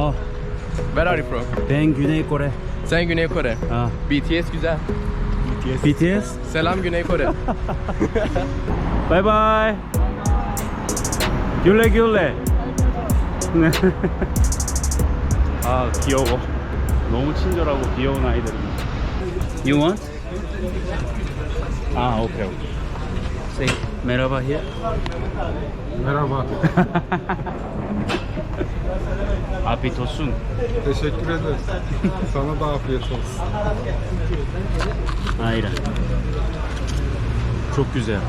Ah, Where are you from? ben Güney Kore. Sen Güney Kore. Ah, BTS güzel. BTS. Selam Güney Kore. Bye bye. 귤레. 네. 아 귀여워. 너무 친절하고 귀여운 아이들입니다. You want? 아 오케이 오케이. Say merhaba here. Merhaba. Afiyet olsun. Teşekkür ederiz. Sana da afiyet olsun. Aynen. Çok güzel.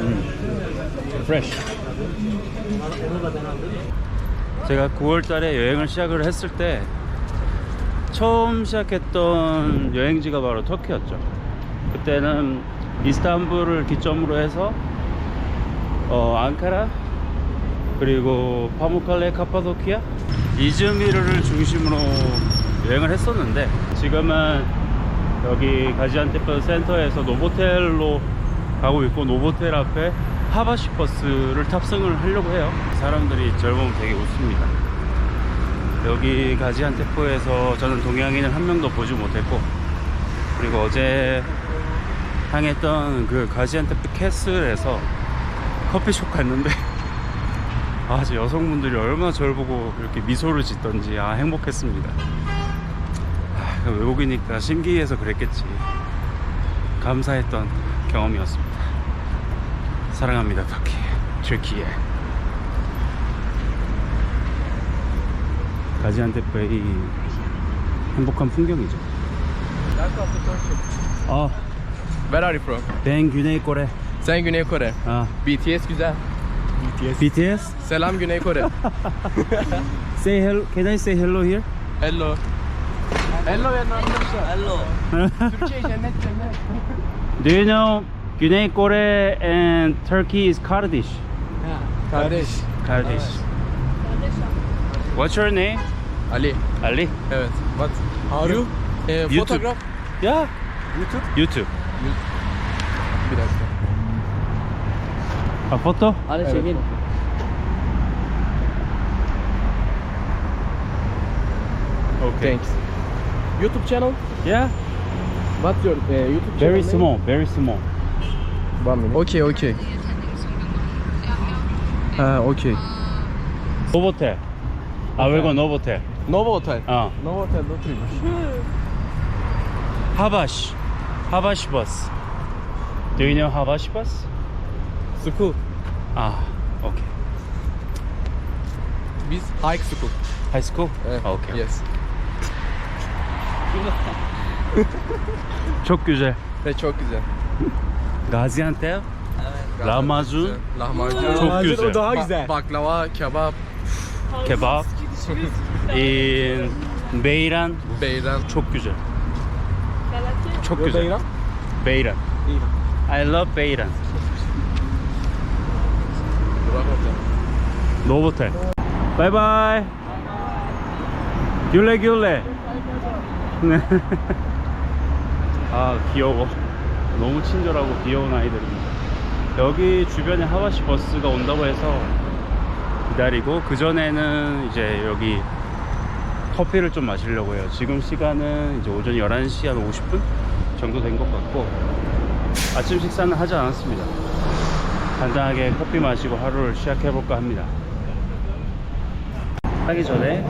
음. Fresh. 제가 9월달에 여행을 시작을 했을 때 처음 시작했던 여행지가 바로 터키였죠. 그때는 이스탄불을 기점으로 해서 어, 앙카라 그리고 파무칼레 카파도키아 이즈미르를 중심으로 여행을 했었는데 지금은 여기 가지안테프 센터에서 노보텔로 가고 있고 노보텔 앞에 하바시 버스를 탑승을 하려고 해요 사람들이 젊으면 되게 웃습니다 여기 가지안테프에서 저는 동양인을 한 명도 보지 못했고 그리고 어제 향했던 그 가지안테프 캐슬에서 커피숍 갔는데 아, 저 여성분들이 얼마나 저를 보고 이렇게 미소를 짓던지 아 행복했습니다. 아, 그 외국이니까 신기해서 그랬겠지. 감사했던 경험이었습니다. 사랑합니다, 터키, 튀르키예. 가지안테프의 이 행복한 풍경이죠. 아, Where are you from? ben Güney Kore. Sen Güney Kore. 아, BTS güzel. BTS. Selam Güney Kore. Say hello. Can I say hello here? Hello. Hello ya Hello. Türkçe cennet cennet. Do you know Güney Kore and Turkey is Kurdish? Kardeş. Kurdish. What's your name? Ali. Ali. Evet. What? You? Ee, YouTube. fotoğraf. Yeah. YouTube. YouTube. Bir dakika. A photo? Hadi çekin. Okay. Thanks. YouTube channel? Yeah. What's your uh, YouTube Very channel? small. Very small. One minute. Okay, okay. Ha, okay. Novotel. I will go Novotel. Nova Hotel. 어. Nova Hotel'de oturuyormuş. Habash. Habash bus. Do you know Habash bus? School. Ah. Okay. Biz high school. High school? Evet. Okay. Yes. Çok güzel. Ve çok güzel. Gaziantep. Evet, Lahmacun. Lahmacun. Çok güzel. o daha güzel. baklava, kebap, Kebap. Ee, beyran. beyran. Çok güzel. Çok güzel. Beyran. Beyran. I love Beyran. Burak. Novotel. Bye bye. Güle güle. 네. 아 귀여워. 너무 친절하고 귀여운 아이들입니다. 여기 주변에 하와시 버스가 온다고 해서 기다리고 그 전에는 이제 여기 커피를 좀 마시려고 해요. 지금 시간은 이제 오전 11시 한 50분 정도 된 것 같고 아침 식사는 하지 않았습니다. 간단하게 커피 마시고 하루를 시작해 볼까 합니다. 하기 전에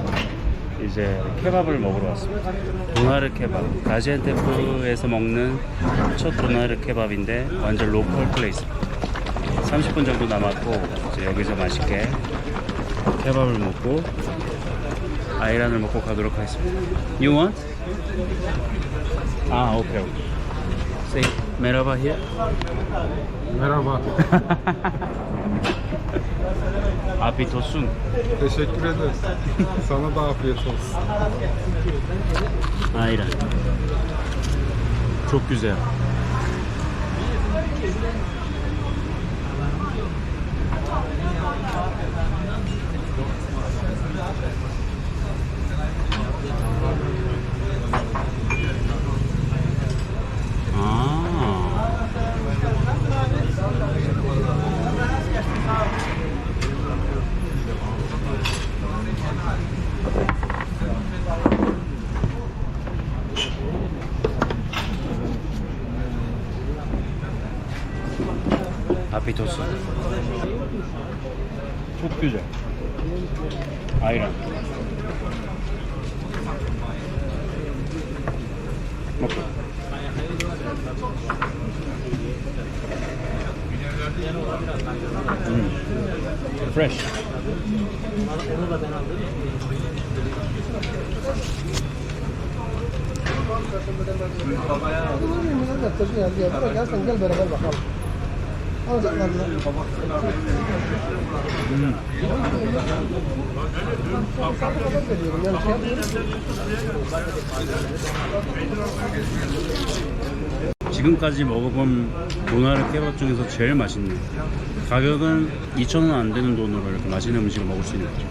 이제 케밥을 먹으러 왔습니다. 도나르 케밥. 가지안테프에서 먹는 첫 도나르 케밥인데 완전 로컬 플레이스. 30분 정도 남았고 이제 여기서 맛있게 케밥을 먹고 아이란을 먹고 가도록 하겠습니다. You want? 아, 오케이, 오케이. Say Merhaba here. Merhaba. Afiyet olsun. Teşekkür ederiz. Sana da afiyet olsun. Aynen. Çok güzel. Çok güzel. Ayran. Bakın. Hmm. Fresh. Babaya. Gel gel gel beraber bakalım. 지금까지 먹어본 모나르 케밥 중에서 제일 맛있네요. 가격은 2,000원 안 되는 돈으로 이렇게 맛있는 음식을 먹을 수 있는 거죠.